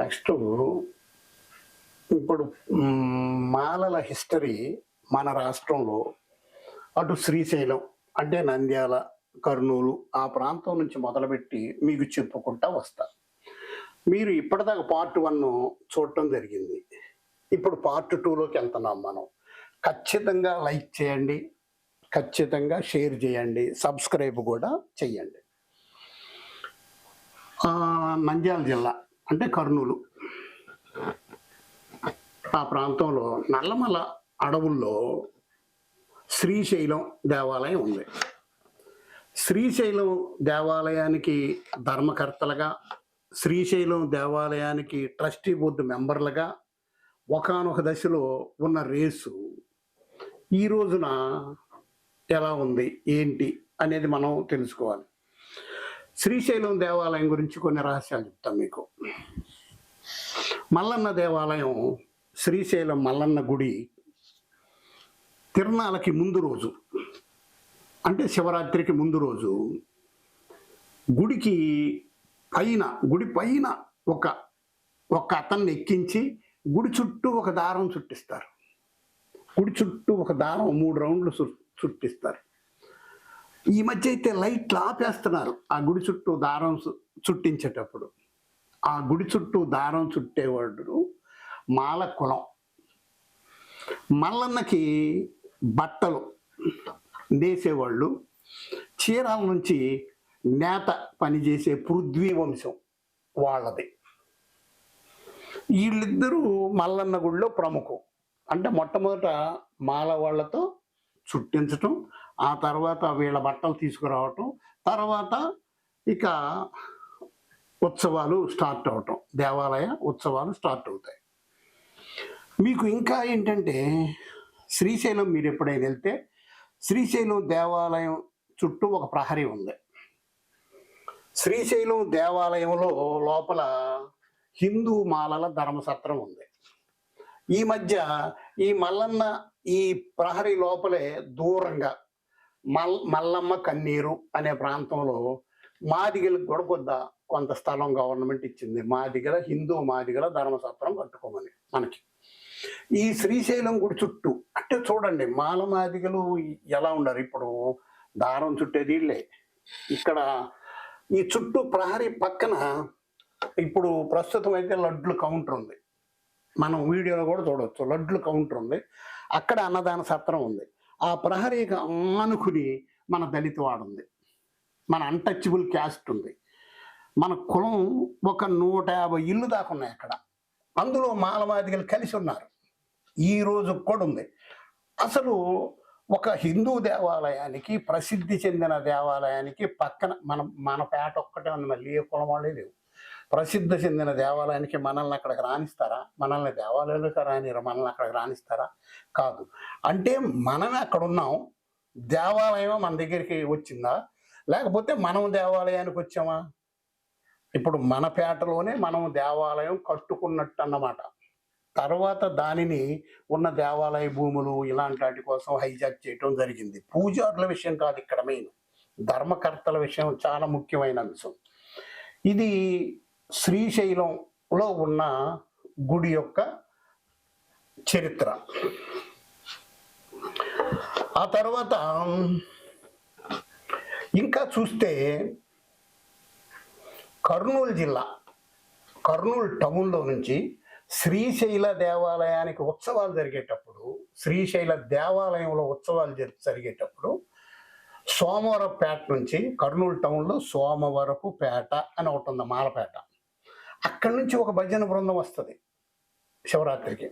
Next ఇప్పుడు మాలల history మన రాష్ట్రంలో అటు శ్రీశైలం అంటే నంద్యాల కర్నూలు ఆ ప్రాంతం నుంచి మొదలుపెట్టి మీకు చెప్పుకుంటా వస్తా. మీరు ఇప్పటిదాకా పార్ట్ వన్ చూడటం జరిగింది. ఇప్పుడు పార్ట్ టూలోకి వెళ్తున్నాం మనం. ఖచ్చితంగా లైక్ చేయండి ఖచ్చితంగా షేర్ చేయండి సబ్స్క్రైబ్ కూడా చేయండి నంద్యాల జిల్లా. అంటే కర్నూలు. ఆ ప్రాంతంలో నల్లమల అడవుల్లో శ్రీశైలం దేవాలయం ఉంది. శ్రీశైలం దేవాలయానికి ధర్మకర్తలుగా శ్రీశైలం దేవాలయానికి ట్రస్టీ బోర్డు మెంబర్లుగా ఒకానొక దశలో ఉన్న రేసు ఈ రోజున ఎలా ఉంది? ఏంటి? అనేది మనం తెలుసుకోవాలి. శ్రీశైలం దేవాలయం గురించి కొన్ని రహస్యాలు చెప్తాం మీకు. మల్లన్న దేవాలయం శ్రీశైలం మల్లన్న గుడి తిరునాళ్ళకి ముందు రోజు అంటే శివరాత్రికి ముందు రోజు గుడికి పైన గుడి పైన ఒక ఒక అతన్ని ఎక్కించి గుడి చుట్టూ ఒక దారం చుట్టిస్తారు. గుడి చుట్టూ ఒక దారం మూడు రౌండ్లు చుట్టిస్తారు. ఈ మధ్య అయితే లైట్లు ఆపేస్తున్నారు. ఆ గుడి చుట్టూ దారం చుట్టించేటప్పుడు. ఆ గుడి చుట్టూ దారం చుట్టేవాడు మాల కులం. మల్లన్నకి బట్టలు నేసేవాళ్ళు. చీరాల నుంచి నేత పనిచేసే పృథ్వీ వంశం వాళ్ళది. వీళ్ళిద్దరూ మల్లన్న గుడిలో ప్రముఖం. అంటే మొట్టమొదట మాల వాళ్ళతో చుట్టించటం ఆ తర్వాత వీళ్ళ బట్టలు తీసుకురావటం తర్వాత ఇక ఉత్సవాలు స్టార్ట్ అవటం దేవాలయ ఉత్సవాలు స్టార్ట్ అవుతాయి. మీకు ఇంకా ఏంటంటే శ్రీశైలం మీరు ఎప్పుడైనా వెళ్తే శ్రీశైలం దేవాలయం చుట్టూ ఒక ప్రహరీ ఉంది. శ్రీశైలం దేవాలయంలో లోపల హిందూ మాలల ధర్మసత్రం ఉంది. ఈ మధ్య ఈ మల్లన్న ఈ ప్రహరీ లోపలే దూరంగా మల్ మల్లమ్మ కన్నీరు అనే ప్రాంతంలో మాదిగలకు కూడా కొద్ద కొంత స్థలం గవర్నమెంట్ ఇచ్చింది. మాదిగల హిందూ మాదిగల ధర్మసత్రం కట్టుకోమని మనకి. ఈ శ్రీశైలం గుడి చుట్టూ అంటే చూడండి మాల మాదిగలు ఎలా ఉన్నారు? ఇప్పుడు దారం చుట్టేది వీళ్ళే ఇక్కడ ఈ చుట్టూ ప్రహరీ పక్కన ఇప్పుడు ప్రస్తుతం అయితే లడ్లు కౌంటర్ ఉంది. మనం వీడియోలో కూడా చూడవచ్చు లడ్లు కౌంటర్ ఉంది. అక్కడ అన్నదాన సత్రం ఉంది. ఆ ప్రహరీకి ఆనుకుని మన దళిత వాడుంది మన అన్టచబుల్ క్యాస్ట్ ఉంది. మన కులం ఒక నూట యాభై ఇల్లు దాకా ఉన్నాయి అక్కడ. అందులో మాలవాదిగలు కలిసి ఉన్నారు. ఈ రోజు కూడా ఉంది. అసలు ఒక హిందూ దేవాలయానికి ప్రసిద్ధి చెందిన దేవాలయానికి పక్కన మన మన పేట ఒక్కటే ఉంది. మళ్ళీ ఏ కులం వాళ్ళే లేవు. ప్రసిద్ధి చెందిన దేవాలయానికి మనల్ని అక్కడికి రాణిస్తారా మనల్ని దేవాలయాలకు రానిరు? మనల్ని అక్కడికి రాణిస్తారా కాదు. అంటే మనమే అక్కడ ఉన్నాం. దేవాలయం మన దగ్గరికి వచ్చిందా? లేకపోతే మనం దేవాలయానికి వచ్చామా? ఇప్పుడు మన పేటలోనే మనం దేవాలయం కట్టుకున్నట్టు అన్నమాట తర్వాత దానిని ఉన్న దేవాలయ భూములు ఇలాంటి వాటి కోసం హైజాక్ చేయటం జరిగింది. పూజారుల విషయం కాదు ఇక్కడ మెయిన్. ధర్మకర్తల విషయం చాలా ముఖ్యమైన అంశం. ఇది శ్రీశైలంలో ఉన్న గుడి యొక్క చరిత్ర. ఆ తర్వాత ఇంకా చూస్తే కర్నూలు జిల్లా కర్నూలు టౌన్లో నుంచి శ్రీశైల దేవాలయానికి ఉత్సవాలు జరిగేటప్పుడు శ్రీశైల దేవాలయంలో ఉత్సవాలు జరి జరిగేటప్పుడు సోమవరపేట నుంచి కర్నూలు టౌన్లో సోమవరపు పేట అని ఒకటి ఉంది మాలపేట. అక్కడి నుంచి ఒక భజన బృందం వస్తుంది శివరాత్రికి.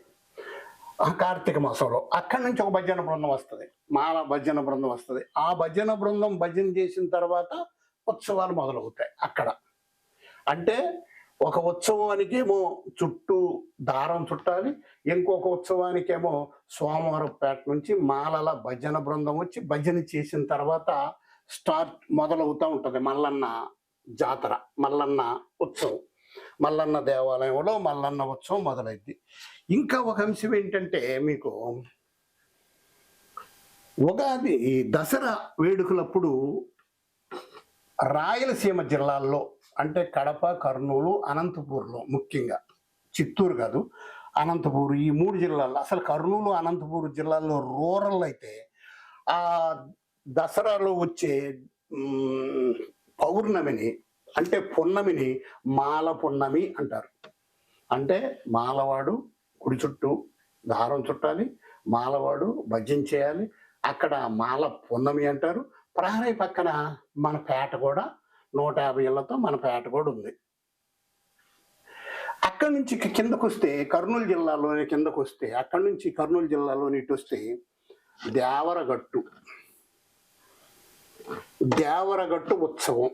కార్తీక మాసంలో అక్కడి నుంచి ఒక భజన బృందం వస్తుంది. మాల భజన బృందం వస్తుంది. ఆ భజన బృందం భజన చేసిన తర్వాత ఉత్సవాలు మొదలవుతాయి అక్కడ. అంటే ఒక ఉత్సవానికి ఏమో చుట్టూ దారం చుట్టాలి ఇంకొక ఉత్సవానికేమో సోమవారపేట నుంచి మాలల భజన బృందం వచ్చి భజన చేసిన తర్వాత స్టార్ట్ మొదలవుతూ ఉంటుంది. మల్లన్న జాతర మల్లన్న ఉత్సవం. మల్లన్న దేవాలయంలో మల్లన్న ఉత్సవం మొదలైద్ది. ఇంకా ఒక అంశం ఏంటంటే మీకు ఉగాది దసరా వేడుకలప్పుడు రాయలసీమ జిల్లాల్లో అంటే కడప కర్నూలు అనంతపూర్లో ముఖ్యంగా చిత్తూరు కాదు అనంతపూర్ ఈ మూడు జిల్లాల్లో అసలు కర్నూలు అనంతపూర్ జిల్లాల్లో రూరల్ అయితే ఆ దసరాలో వచ్చే పౌర్ణమిని అంటే పున్నమిని మాల పున్నమి అంటారు. అంటే మాలవాడు గుడి చుట్టూ దారం చుట్టాలి మాలవాడు భజన చేయాలి అక్కడ మాల పున్నమి అంటారు. ప్రహరీ పక్కన మన పేట కూడా నూట యాభై ఇళ్ళతో మన పేట కూడా ఉంది. అక్కడి నుంచి కిందకు వస్తే కర్నూలు జిల్లాలోని కిందకు వస్తే అక్కడి నుంచి కర్నూలు జిల్లాలోని ఇటు వస్తే దేవరగట్టు. దేవరగట్టు ఉత్సవం.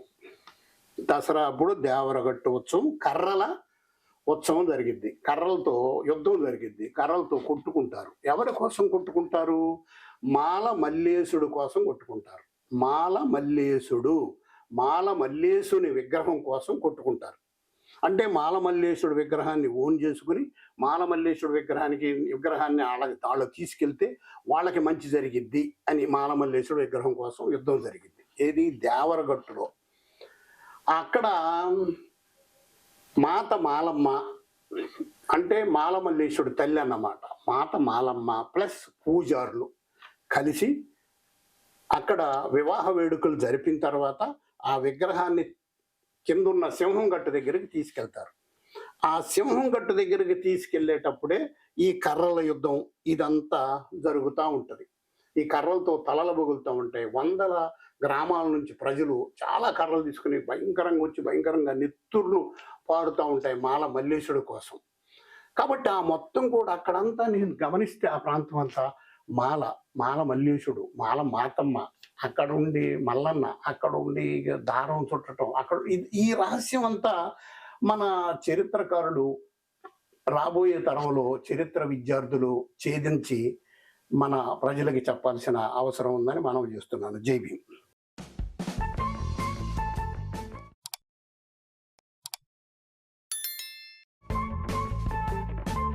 దసరా అప్పుడు దేవరగట్టు ఉత్సవం కర్రల ఉత్సవం జరిగిద్ది కర్రలతో యుద్ధం జరిగిద్ది కర్రలతో కొట్టుకుంటారు. ఎవరి కోసం కొట్టుకుంటారు? మాల మల్లేశుడు కోసం కొట్టుకుంటారు. మాల మల్లేశుడు మాల మల్లేశుని విగ్రహం కోసం కొట్టుకుంటారు. అంటే మాల మల్లేశుడు విగ్రహాన్ని ఓన్ చేసుకుని మాల మల్లేశుడు విగ్రహానికి విగ్రహాన్ని వాళ్ళ వాళ్ళు తీసుకెళ్తే వాళ్ళకి మంచి జరిగిద్ది అని మాల మల్లేశుడు విగ్రహం కోసం యుద్ధం జరిగింది. ఏది? దేవరగట్టులో. అక్కడ మాత మాలమ్మ అంటే మాలమల్లేశ్వరుడు తల్లి అన్నమాట. మాత మాలమ్మ ప్లస్ పూజారులు కలిసి అక్కడ వివాహ వేడుకలు జరిపిన తర్వాత ఆ విగ్రహాన్ని కిందున్న సింహం గట్టు దగ్గరికి తీసుకెళ్తారు. ఆ సింహం గట్టు దగ్గరికి తీసుకెళ్ళేటప్పుడే ఈ కర్రల యుద్ధం ఇదంతా జరుగుతూ ఉంటుంది. ఈ కర్రలతో తలలు బొగులుతూ ఉంటాయి. వందల గ్రామాల నుంచి ప్రజలు చాలా కర్రలు తీసుకుని భయంకరంగా వచ్చి భయంకరంగా నెత్తుర్లు పాడుతూ ఉంటాయి మాల మల్లేశుడు కోసం. కాబట్టి ఆ మొత్తం కూడా అక్కడంతా నేను గమనిస్తే ఆ ప్రాంతం అంతా మాల మాల మల్లేశుడు మాల మాతమ్మ అక్కడ ఉండి మల్లన్న అక్కడ ఉండి దారం చుట్టడం అక్కడ ఇది- ఈ రహస్యం అంతా మన చరిత్రకారులు రాబోయే తరంలో చరిత్ర విద్యార్థులు ఛేదించి మన ప్రజలకి చెప్పాల్సిన అవసరం ఉందని మనం చేస్తున్నాను. జై భీమ్.